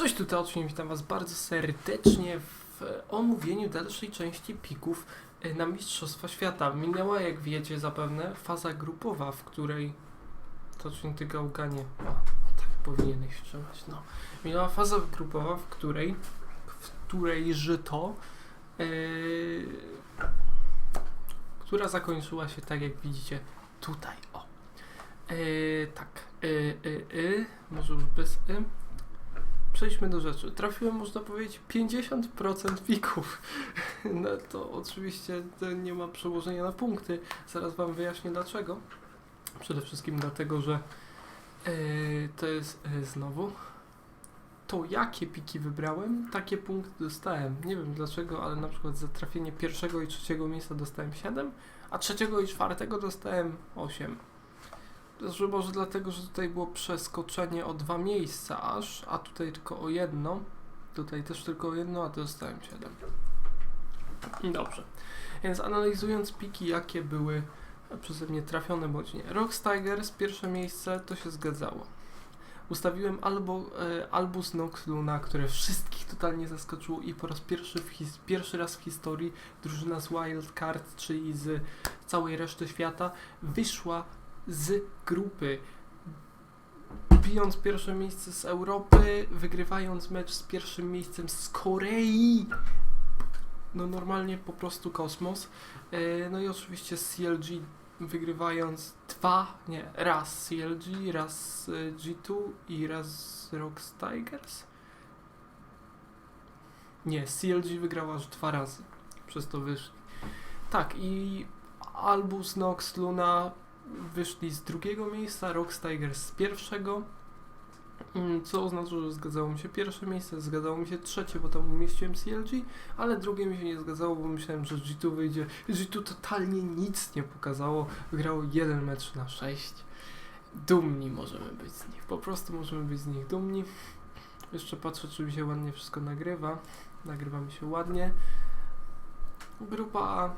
Cześć, tutaj oczywiście witam Was bardzo serdecznie w omówieniu dalszej części pików e, na Mistrzostwa Świata. Minęła, jak wiecie zapewne, faza grupowa, w której... To czy ty gałganie? O, tak powinieneś trzymać, no. Minęła faza grupowa, w której... w której żyto... Yy, która zakończyła się tak, jak widzicie tutaj, o. Yy, tak, yy, yy, yy, może już bez y. Przejdźmy do rzeczy. Trafiłem, można powiedzieć, 50% pików. No to oczywiście to nie ma przełożenia na punkty. Zaraz Wam wyjaśnię dlaczego. Przede wszystkim dlatego, że yy, to jest yy, znowu to, jakie piki wybrałem, takie punkty dostałem. Nie wiem dlaczego, ale na przykład za trafienie pierwszego i trzeciego miejsca dostałem 7, a trzeciego i czwartego dostałem 8. Że może dlatego, że tutaj było przeskoczenie o dwa miejsca aż, a tutaj tylko o jedno. Tutaj też tylko o jedno, a dostałem 7. Dobrze. Więc analizując piki, jakie były przeze mnie trafione bądź nie. Rocks Tigers, pierwsze miejsce, to się zgadzało. Ustawiłem albo e, Albus Nox Luna, które wszystkich totalnie zaskoczyło i po raz pierwszy, w his- pierwszy raz w historii drużyna z Wild Card, czyli z całej reszty świata, wyszła z grupy. Bijąc pierwsze miejsce z Europy, wygrywając mecz z pierwszym miejscem z Korei. No normalnie po prostu kosmos. E, No i oczywiście CLG wygrywając dwa, nie, raz CLG, raz e, G2 i raz Rocks Tigers. Nie, CLG wygrała aż dwa razy. Przez to wyszli. Tak, i Albus, Nox, Luna wyszli z drugiego miejsca, Rocks Tigers z pierwszego. Mm, Co oznacza, że zgadzało mi się pierwsze miejsce, zgadzało mi się trzecie, bo tam umieściłem CLG, ale drugie mi się nie zgadzało, bo myślałem, że G2 wyjdzie. G2 totalnie nic nie pokazało, wygrało jeden mecz na 6. Dumni możemy być z nich, po prostu możemy być z nich dumni. Jeszcze patrzę, czy mi się ładnie wszystko nagrywa. Nagrywa mi się ładnie. Grupa A,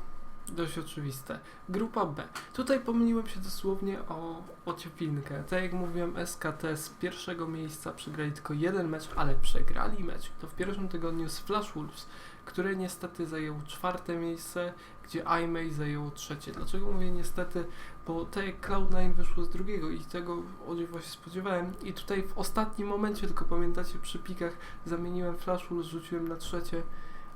dość oczywiste. Grupa B. Tutaj pomyliłem się dosłownie o, o cieplinkę. Tak jak mówiłem, SKT z pierwszego miejsca przegrali tylko jeden mecz, ale przegrali mecz. To w pierwszym tygodniu z Flash Wolves, które niestety zajęło czwarte miejsce, gdzie iMay zajęło trzecie. Dlaczego mówię niestety? Bo tak jak Cloud9 wyszło z drugiego i tego o czym właśnie spodziewałem. I tutaj w ostatnim momencie, tylko pamiętacie, przy pikach zamieniłem Flash Wolves, rzuciłem na trzecie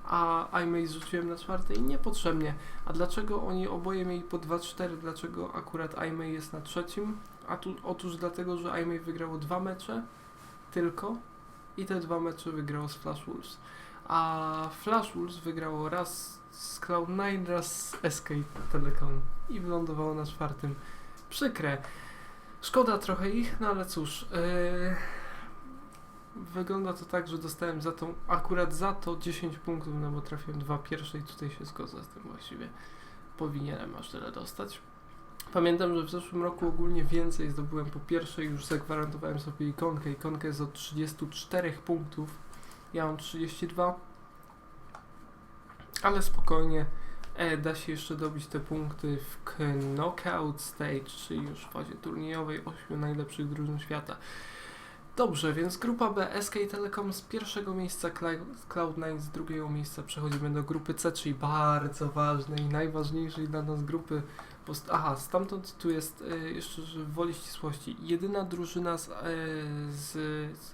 a iMay zrzuciłem na czwarte i niepotrzebnie. A dlaczego oni oboje mieli po 2-4? Dlaczego akurat iMay jest na trzecim? A tu, otóż dlatego, że iMay wygrało dwa mecze tylko i te dwa mecze wygrało z Flash Wolves. A Flash Wolves wygrało raz z Cloud9, raz z SK Telecom i wylądowało na czwartym. Przykre. Szkoda trochę ich, no ale cóż. Yy wygląda to tak, że dostałem za tą, akurat za to 10 punktów, no bo trafiłem dwa pierwsze i tutaj się zgodzę z tym właściwie. Powinienem aż tyle dostać. Pamiętam, że w zeszłym roku ogólnie więcej zdobyłem po pierwszej, już zagwarantowałem sobie ikonkę. Ikonkę jest od 34 punktów. Ja mam 32. Ale spokojnie, e, da się jeszcze dobić te punkty w Knockout Stage, czyli już w fazie turniejowej 8 najlepszych drużyn świata. Dobrze, więc grupa B, SK Telecom z pierwszego miejsca, Cli- Cloud9 z drugiego miejsca. Przechodzimy do grupy C, czyli bardzo ważnej najważniejszej dla nas grupy. Post- Aha, stamtąd tu jest e, jeszcze że woli ścisłości. Jedyna drużyna z, e, z, z,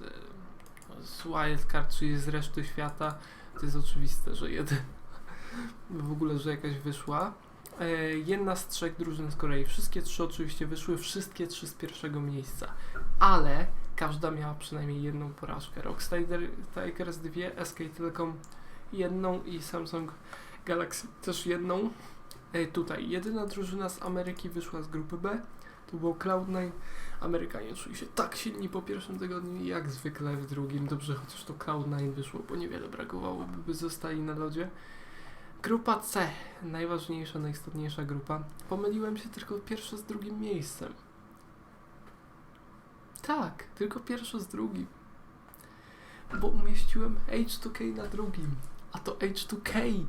z Wildcard, czyli z reszty świata. To jest oczywiste, że jeden. W ogóle, że jakaś wyszła. E, jedna z trzech drużyn z Korei. Wszystkie trzy oczywiście wyszły, wszystkie trzy z pierwszego miejsca. Ale każda miała przynajmniej jedną porażkę. Rocks Tiger, Tigers dwie, SK Telecom jedną i Samsung Galaxy też jedną. E, tutaj jedyna drużyna z Ameryki wyszła z grupy B. To było Cloud9. Amerykanie czuli się tak silni po pierwszym tygodniu jak zwykle w drugim. Dobrze, chociaż to Cloud9 wyszło, bo niewiele brakowało, by zostali na lodzie. Grupa C, najważniejsza, najistotniejsza grupa. Pomyliłem się tylko pierwsze z drugim miejscem. Tak, tylko pierwsze z drugim. Bo umieściłem H2K na drugim, a to H2K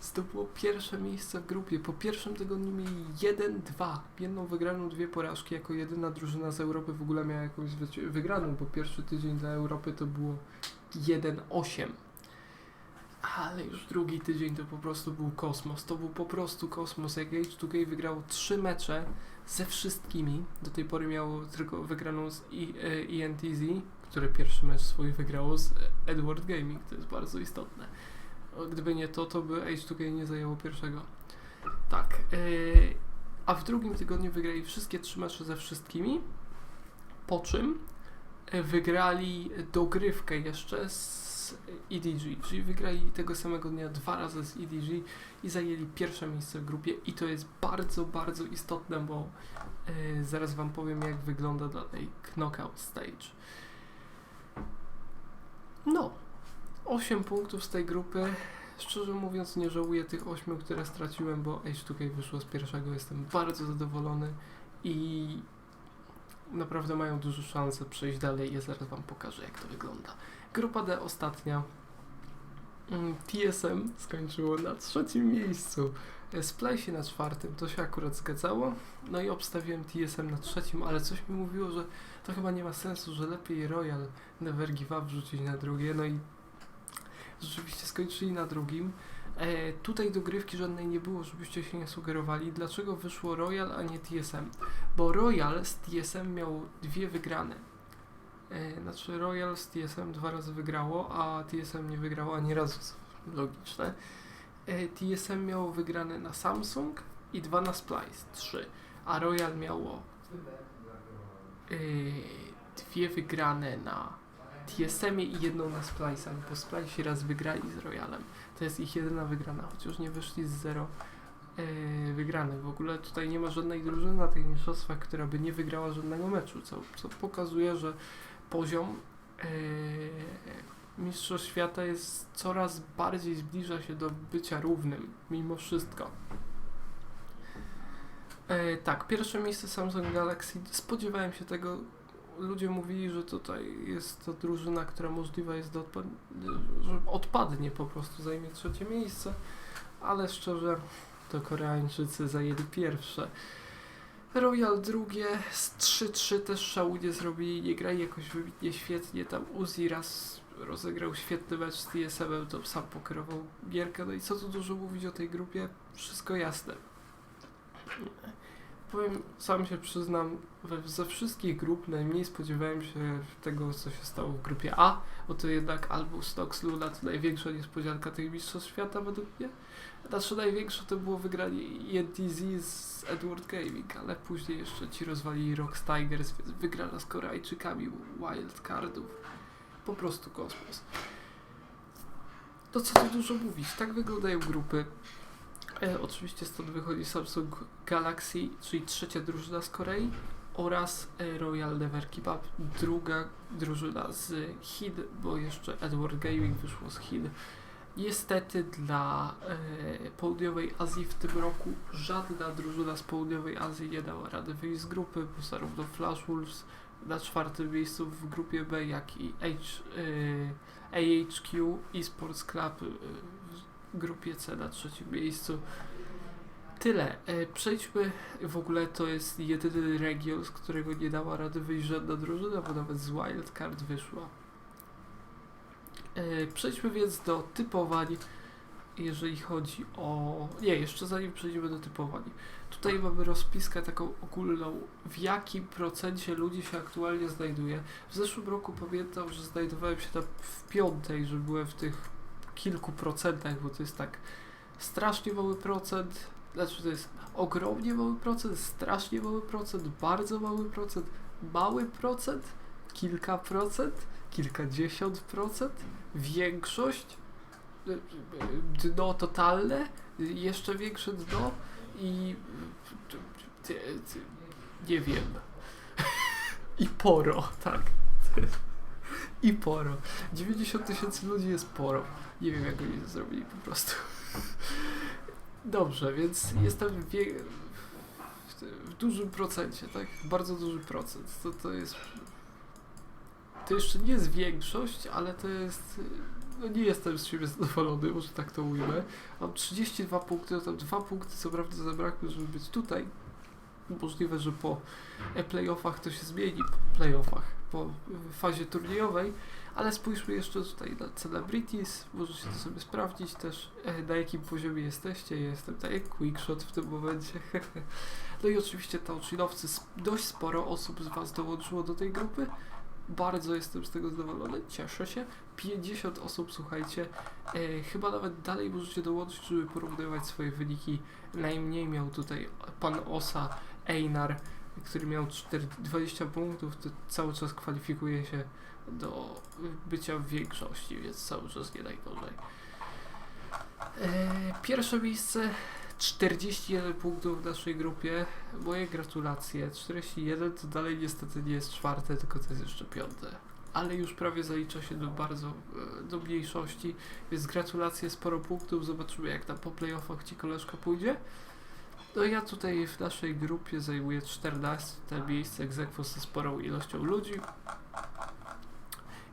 zdobyło pierwsze miejsce w grupie. Po pierwszym tygodniu mieli 1-2, jedną wygraną, dwie porażki. Jako jedyna drużyna z Europy w ogóle miała jakąś wygraną, bo pierwszy tydzień dla Europy to było 1-8. Ale już drugi tydzień to po prostu był kosmos. To był po prostu kosmos. Jak H2K wygrało trzy mecze ze wszystkimi. Do tej pory miało tylko wygraną z I, e, ENTZ, które pierwszy mecz swój wygrało z Edward Gaming. To jest bardzo istotne. Gdyby nie to, to by H2K nie zajęło pierwszego. Tak. e, a w drugim tygodniu wygrali wszystkie trzy mecze ze wszystkimi. Po czym e, wygrali dogrywkę jeszcze z EDG, czyli wygrali tego samego dnia dwa razy z EDG i zajęli pierwsze miejsce w grupie i to jest bardzo, bardzo istotne, bo e, zaraz Wam powiem jak wygląda dalej knockout stage. No, 8 punktów z tej grupy. Szczerze mówiąc nie żałuję tych 8, które straciłem, bo H2K wyszło z pierwszego, jestem bardzo zadowolony i naprawdę mają duże szanse przejść dalej. Ja zaraz Wam pokażę, jak to wygląda. Grupa D ostatnia. Mm, TSM skończyło na trzecim miejscu. E, Splice na czwartym, to się akurat zgadzało. No i obstawiłem TSM na trzecim, ale coś mi mówiło, że to chyba nie ma sensu, że lepiej Royal Never Give Up wrzucić na drugie. No i rzeczywiście skończyli na drugim. E, tutaj dogrywki żadnej nie było, żebyście się nie sugerowali. Dlaczego wyszło Royal, a nie TSM? Bo Royal z TSM miał dwie wygrane. E, znaczy Royal z TSM dwa razy wygrało, a TSM nie wygrało ani razu. Logiczne. E, TSM miało wygrane na Samsung i dwa na Splice, trzy. A Royal miało e, dwie wygrane na TSM i jedną na Splice'ach, bo Splice raz wygrali z Royalem. To jest ich jedyna wygrana, chociaż nie wyszli z zero wygranych. W ogóle tutaj nie ma żadnej drużyny na tych mistrzostwach, która by nie wygrała żadnego meczu, co, co pokazuje, że poziom e, Mistrzostw Świata jest coraz bardziej zbliża się do bycia równym, mimo wszystko. E, tak, pierwsze miejsce Samsung Galaxy. Spodziewałem się tego. Ludzie mówili, że tutaj jest to drużyna, która możliwa jest do odpad- że odpadnie po prostu, zajmie trzecie miejsce, ale szczerze to Koreańczycy zajęli pierwsze. Royal drugie, z 3-3 też szału nie zrobili, nie grali jakoś wybitnie świetnie, tam Uzi raz rozegrał świetny mecz z TSM-em, to sam pokierował gierkę, no i co tu dużo mówić o tej grupie, wszystko jasne. Powiem, sam się przyznam, ze wszystkich grup najmniej spodziewałem się tego, co się stało w grupie A, bo to jednak Albus Nox Luna to największa niespodzianka tych mistrzostw świata według mnie. Znaczy największe to było wygranie ENTZ z Edward Gaming, ale później jeszcze ci rozwalili Rock Tigers, więc wygrana z Koreańczykami Wild Cardów. Po prostu kosmos. To co tu dużo mówić, tak wyglądają grupy. E, oczywiście stąd wychodzi Samsung Galaxy, czyli trzecia drużyna z Korei oraz e, Royal Never Up, druga drużyna z Chin, bo jeszcze Edward Gaming wyszło z Chin. Niestety dla e, Południowej Azji w tym roku żadna drużyna z Południowej Azji nie dała rady wyjść z grupy, bo zarówno Flash Wolves na czwartym miejscu w grupie B, jak i H, e, AHQ i Sports Club e, grupie C na trzecim miejscu. Tyle. E, przejdźmy, w ogóle to jest jedyny region, z którego nie dała rady wyjść żadna drużyna, bo nawet z Wildcard wyszła. E, Przejdźmy więc do typowań, jeżeli chodzi o... Nie, jeszcze zanim przejdziemy do typowań. Tutaj mamy rozpiskę taką ogólną, w jakim procencie ludzi się aktualnie znajduje. W zeszłym roku pamiętam, że znajdowałem się tam w piątej, że byłem w tych kilku procentach, bo to jest tak strasznie mały procent, znaczy to jest ogromnie mały procent, strasznie mały procent, bardzo mały procent, mały procent, kilka procent, kilkadziesiąt procent, większość, dno totalne, jeszcze większe dno i nie wiem. I poro, tak. I poro. 90 tysięcy ludzi jest poro. Nie wiem, jak oni to zrobili po prostu. Dobrze, więc jestem w, w, dużym procencie, tak? Bardzo duży procent. To, to jest. To jeszcze nie jest większość, ale to jest. No nie jestem z siebie zadowolony, może tak to ujmę. Mam 32 punkty, no tam dwa punkty co prawda zabrakły, żeby być tutaj. Możliwe, że po playoffach to się zmieni, po playoffach, po fazie turniejowej, Ale spójrzmy jeszcze tutaj na Celebrities, możecie to sobie sprawdzić też e, na jakim poziomie jesteście. Jestem tak jak Quickshot w tym momencie. no i oczywiście Tauchinowcy, dość sporo osób z Was dołączyło do tej grupy. Bardzo jestem z tego zadowolony, cieszę się. 50 osób, słuchajcie. E, chyba nawet dalej możecie dołączyć, żeby porównywać swoje wyniki. Najmniej miał tutaj pan Osa Einar, który miał 4, 20 punktów, to cały czas kwalifikuje się do bycia w większości, więc cały czas nie najgorzej. E, pierwsze miejsce 41 punktów w naszej grupie. Moje gratulacje. 41 to dalej niestety nie jest czwarte, tylko to jest jeszcze piąte. Ale już prawie zalicza się do bardzo e, do mniejszości, więc gratulacje, sporo punktów. Zobaczymy jak tam po playoffach ci koleżka pójdzie. No ja tutaj w naszej grupie zajmuję 14 miejsce egzekwo ze sporą ilością ludzi.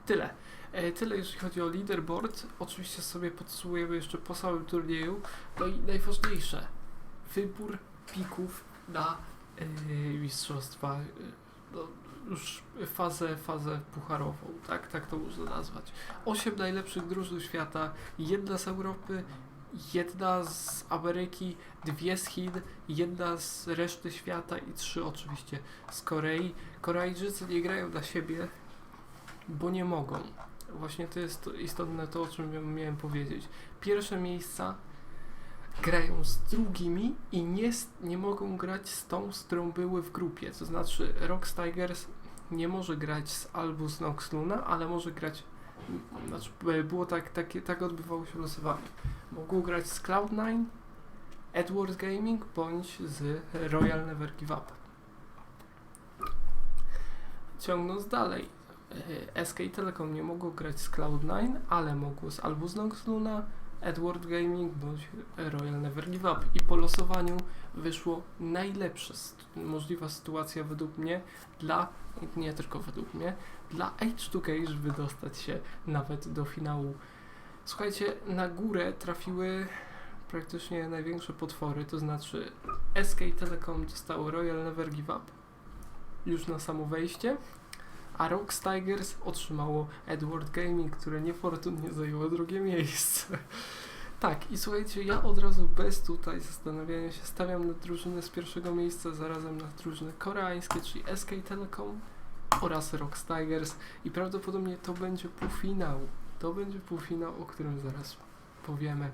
Tyle. E, tyle jeśli chodzi o leaderboard. Oczywiście sobie podsumujemy jeszcze po samym turnieju. No i najważniejsze. Wybór pików na e, mistrzostwa. E, no, już fazę, fazę pucharową, tak, tak to można nazwać. Osiem najlepszych drużyn świata, jedna z Europy, jedna z Ameryki, dwie z Chin, jedna z reszty świata i trzy oczywiście z Korei. Koreańczycy nie grają dla siebie, bo nie mogą. Właśnie to jest to istotne to, o czym miałem powiedzieć. Pierwsze miejsca grają z drugimi i nie, nie mogą grać z tą, z którą były w grupie. To znaczy Rock Tigers nie może grać z Albus Nox Luna, ale może grać znaczy było tak, takie, tak odbywało się losowanie. Mogło grać z Cloud9, Edwards Gaming bądź z Royal Never Give Up. Ciągnąc dalej, SK Telecom nie mogło grać z Cloud9, ale mogło z Albus Nox Luna, Edward Gaming bądź Royal Never Give Up. I po losowaniu wyszło najlepsza możliwa sytuacja według mnie dla, nie tylko według mnie, dla H2K, żeby dostać się nawet do finału. Słuchajcie, na górę trafiły praktycznie największe potwory, to znaczy SK Telecom dostało Royal Never Give Up już na samo wejście, a Rox Tigers otrzymało Edward Gaming, które niefortunnie zajęło drugie miejsce. Tak, i słuchajcie, ja od razu bez tutaj zastanawiania się stawiam na drużynę z pierwszego miejsca, zarazem na drużyny koreańskie, czyli SK Telecom oraz Rox Tigers i prawdopodobnie to będzie półfinał. To będzie półfinał, o którym zaraz powiemy.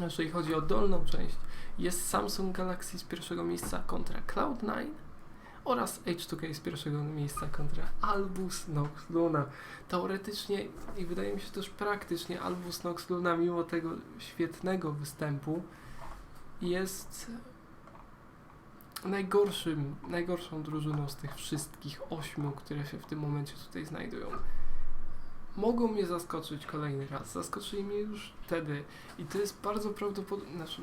Jeżeli chodzi o dolną część, jest Samsung Galaxy z pierwszego miejsca kontra Cloud9 oraz H2K z pierwszego miejsca kontra Albus Nox Luna. Teoretycznie i wydaje mi się też praktycznie Albus Nox Luna mimo tego świetnego występu jest najgorszym, najgorszą drużyną z tych wszystkich ośmiu, które się w tym momencie tutaj znajdują. Mogą mnie zaskoczyć kolejny raz. Zaskoczyli mnie już wtedy i to jest bardzo prawdopodobne, znaczy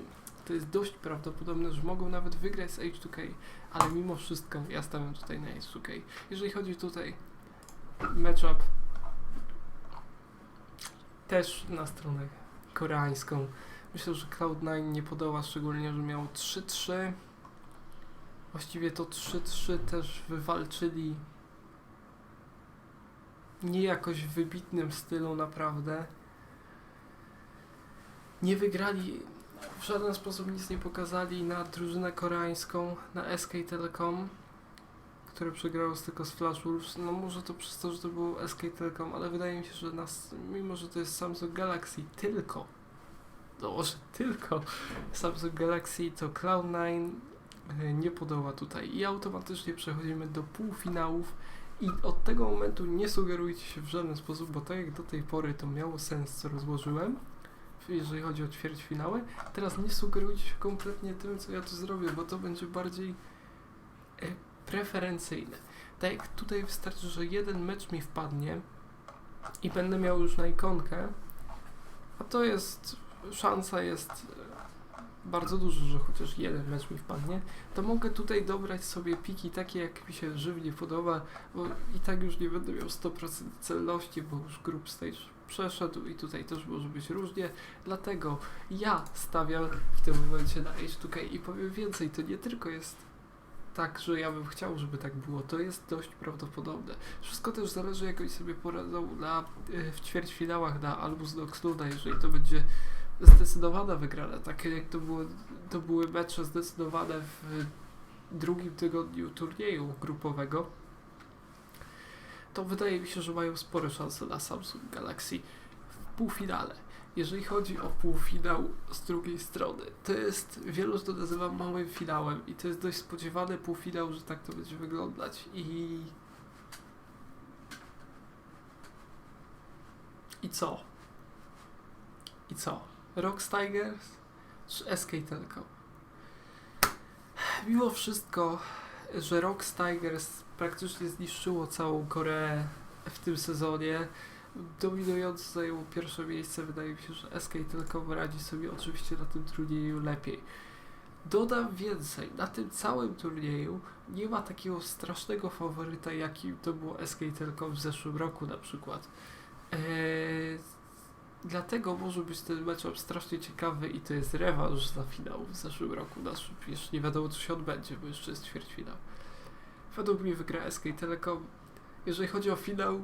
to jest dość prawdopodobne, że mogą nawet wygrać z H2K, ale mimo wszystko ja stawiam tutaj na H2K. Jeżeli chodzi tutaj matchup też na stronę koreańską. Myślę, że Cloud9 nie podoła, szczególnie, że miał 3-3. Właściwie to 3-3 też wywalczyli nie jakoś w wybitnym stylu naprawdę. Nie wygrali, w żaden sposób nic nie pokazali na drużynę koreańską, na SK Telecom, które przegrało tylko z Flash Wolves. No może to przez to, że to było SK Telecom, ale wydaje mi się, że nas, mimo że to jest Samsung Galaxy tylko, no może tylko Samsung Galaxy, to Cloud9 e, nie podoła tutaj. I automatycznie przechodzimy do półfinałów. I od tego momentu nie sugerujcie się w żaden sposób, bo tak jak do tej pory to miało sens, co rozłożyłem, jeżeli chodzi o ćwierćfinały, teraz nie sugerujcie się kompletnie tym, co ja tu zrobię, bo to będzie bardziej e, preferencyjne. Tak jak tutaj wystarczy, że jeden mecz mi wpadnie i będę miał już na ikonkę, a to jest, szansa jest e, bardzo duża, że chociaż jeden mecz mi wpadnie, to mogę tutaj dobrać sobie piki takie, jak mi się żywnie podoba, bo i tak już nie będę miał 100% celności, bo już group stage przeszedł i tutaj też może być różnie, dlatego ja stawiam w tym momencie na H2K i powiem więcej, to nie tylko jest tak, że ja bym chciał, żeby tak było. To jest dość prawdopodobne. Wszystko też zależy, jak oni sobie poradzą na, y, w ćwierćfinałach na Albus Nox Luna, jeżeli to będzie zdecydowana wygrana, takie jak to, było, to były mecze zdecydowane w drugim tygodniu turnieju grupowego, to wydaje mi się, że mają spore szanse na Samsung Galaxy w półfinale. Jeżeli chodzi o półfinał z drugiej strony, to jest, wielu to nazywa małym finałem i to jest dość spodziewany półfinał, że tak to będzie wyglądać i... I co? I co? Rock Tigers czy SK Telkom? Mimo wszystko, że Rock Tigers praktycznie zniszczyło całą Koreę w tym sezonie, dominując zajęło pierwsze miejsce, wydaje mi się, że SK Telkom radzi sobie oczywiście na tym turnieju lepiej. Dodam więcej, na tym całym turnieju nie ma takiego strasznego faworyta, jakim to było SK Telkom w zeszłym roku na przykład. Eee, dlatego może być ten matchup strasznie ciekawy i to jest rewanż za finał w zeszłym roku. Nasz, jeszcze nie wiadomo co się odbędzie, bo jeszcze jest ćwierćfinał. Według mnie wygra SK Telekom. Jeżeli chodzi o finał,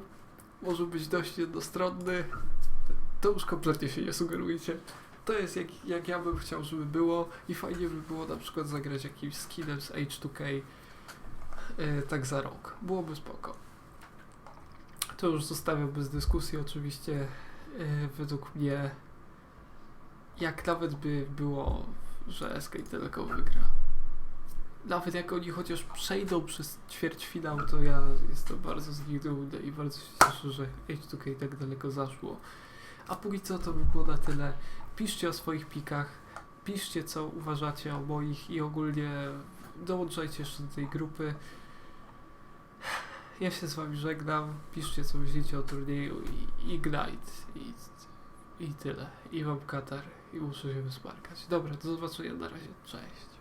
może być dość jednostronny. To już kompletnie się nie sugerujcie. To jest jak, jak ja bym chciał, żeby było i fajnie by było na przykład zagrać jakimś skinem z H2K e, tak za rok. Byłoby spoko. To już zostawiam bez dyskusji oczywiście. E, według mnie jak nawet by było, że SK Telekom wygra. Nawet jak oni chociaż przejdą przez ćwierćfinał, to ja jestem bardzo z nich dumny i bardzo się cieszę, że H2K tak daleko zaszło. A póki co to by było na tyle. Piszcie o swoich pikach, piszcie co uważacie o moich i ogólnie dołączajcie jeszcze do tej grupy. Ja się z wami żegnam, piszcie co myślicie o turnieju i Ignite i, i tyle. I mam katar i muszę się. Dobra, do zobaczenia na razie, cześć.